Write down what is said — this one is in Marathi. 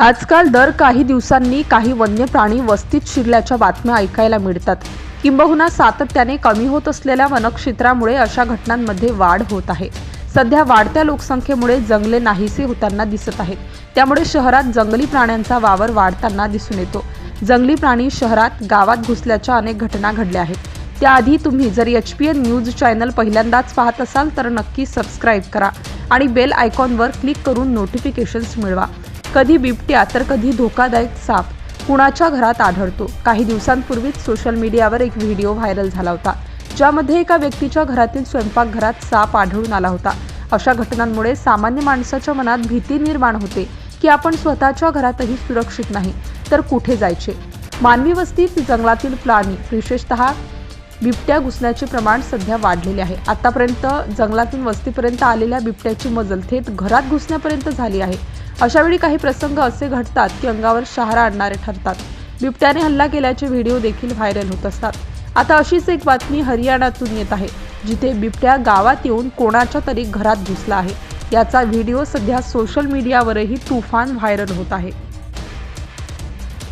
आजकाल दर काही दिवसांनी काही वन्य प्राणी वस्तीत शिरल्याच्या बातम्या ऐकायला मिळतात. किंबहुना सातत्याने कमी होत असलेल्या वनक्षेत्रामुळे अशा घटनांमध्ये वाढ होत आहे. सध्या वाढत्या लोकसंख्येमुळे जंगले नाहीसे होताना दिसत आहेत. त्यामुळे शहरात जंगली प्राण्यांचा वावर वाढताना दिसून येतो. जंगली प्राणी शहरात गावात घुसल्याच्या अनेक घटना घडल्या आहेत. त्याआधी तुम्ही जर H P N news channel पहिल्यांदाच पाहत असाल तर नक्की सबस्क्राईब करा आणि बेल आयकॉनवर क्लिक करून नोटिफिकेशन्स मिळवा. कधी बिबट्या तर कधी धोकादायक साप कुणाच्या घरात आढळतो. काही दिवसांपूर्वीच सोशल मीडियावर एक व्हिडिओ व्हायरल झाला होता ज्यामध्ये एका व्यक्तीच्या घरातील स्वयंपाकघरात साप आढळून आला होता. अशा घटनांमुळे सामान्य माणसाच्या मनात भीती निर्माण होते की आपण स्वतःच्या घरातही सुरक्षित नाही तर कुठे जायचे? मानवी वस्तीत जंगलातील प्राणी विशेषतः बिबट्या घुसण्याचे प्रमाण सध्या वाढलेले आहे. आतापर्यंत जंगलातून वस्तीपर्यंत आलेल्या बिबट्याची मजल थेट घरात घुसण्यापर्यंत झाली आहे. अशावेळी काही प्रसंग असे घडतात की अंगावर शहारा आणणारे ठरतात. बिबट्याने हल्ला केल्याचे व्हिडिओ देखील व्हायरल होत असतात. आता अशीच एक बातमी हरियाणातून येत आहे जिथे बिबट्या गावात येऊन कोणाच्या तरी घरात घुसला आहे. याचा व्हिडिओ सध्या सोशल मीडियावरही तुफान व्हायरल होत आहे.